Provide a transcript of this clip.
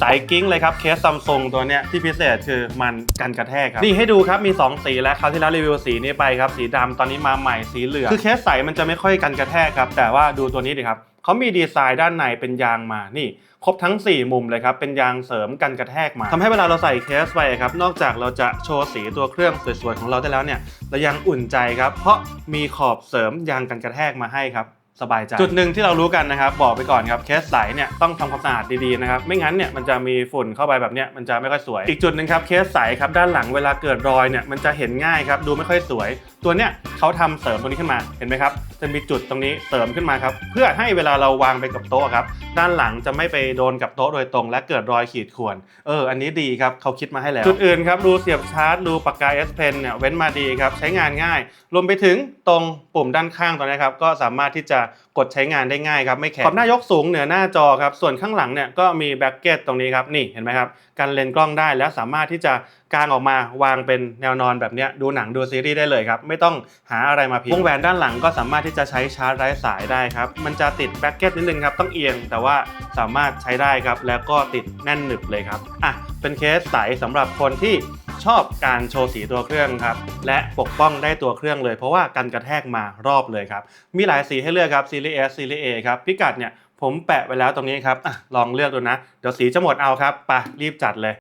สายกิ้งเลยครับเคสซัมซุงตัวเนี้ยที่พิเศษคือมันกันกระแทกครับนี่ให้ดูครับมี 2 สีแล้วคราวที่แล้วรีวิวสีนี้ไปครับสีดำตอนนี้มาใหม่สีเหลืองคือเคสใสมันจะไม่ค่อยกันกระแทกครับ แต่ว่าดูตัวนี้ดิครับเขามีดีไซน์ด้านในเป็นยางมานี่ ครบทั้ง 4 มุมเลยครับ เป็นยางเสริมกันกระแทกมาทำให้เวลาเราใส่เคสไปครับนอกจากเราจะโชว์สีตัวเครื่องสวยๆของเราได้แล้วเนี่ยเรายังอุ่นใจครับเพราะมีขอบเสริมยางกันกระแทกมาให้ครับ สบายใจ จุดหนึ่งที่เรารู้กันนะครับ บอกไปก่อนครับเคสใสเนี่ยต้องทำความสะอาดดีๆนะครับไม่งั้นเนี่ยมันจะมีฝุ่นเข้าไปแบบเนี้ยมันจะไม่ค่อยสวย อีกจุดหนึ่งครับเคสใสครับด้านหลังเวลาเกิดรอยเนี่ยมันจะเห็นง่ายครับดูไม่ค่อยสวย ตัวเนี้ยเขาทำเสริมตรงนี้ขึ้นมาเห็นไหมครับจะมีจุดตรงนี้เสริมขึ้นมาครับเพื่อให้เวลาเราวางไปกับโต๊ะครับด้านหลังจะไม่ไปโดนกับโต๊ะโดยตรง และเกิดรอยขีดข่วนเอออันนี้ดีครับเขาคิดมาให้แล้ว จุดอื่นครับรูเสียบชาร์จรูปากกา S Pen เนี่ยเว้นมาดีครับใช้งานง่าย รวมไปถึงตรงปุ่มด้านข้างตรงนี้ครับก็สามารถที่จะกดใช้งานได้ง่ายครับไม่แข็งขอบหน้ายกสูงเหนือหน้าจอครับส่วนข้างหลังเนี่ยก็มีแบ็กเก็ตตรงนี้ครับนี่เห็นไหมครับการเลนกล้องได้แล้วสามารถที่จะกางออกมาวางเป็นแนวนอนแบบนี้ดูหนังดูซีรีส์ได้เลยครับ ไม่ต้องหาอะไรมาพิงวงแหวนด้านหลังก็สามารถที่จะใช้ชาร์จไร้สายได้ครับ มันจะติดแบ็กเก็ตนิดนึงครับ ต้องเอียงแต่ว่าสามารถใช้ได้ครับ แล้วก็ติดแน่นหนึบเลยครับอะเป็นเคสใสสำหรับคนที่ ชอบการโชว์สีตัวเครื่องครับ และปกป้องได้ตัวเครื่องเลยเพราะว่ากันกระแทกมารอบเลยครับ มีหลายสีให้เลือกครับซีรีส์ S ซีรีส์ A ครับ พิกัดเนี่ยผมแปะไว้แล้วตรงนี้ครับอลองเลือกดูนะ เดี๋ยวสีจะหมดเอาครับไปรีบจัดเลย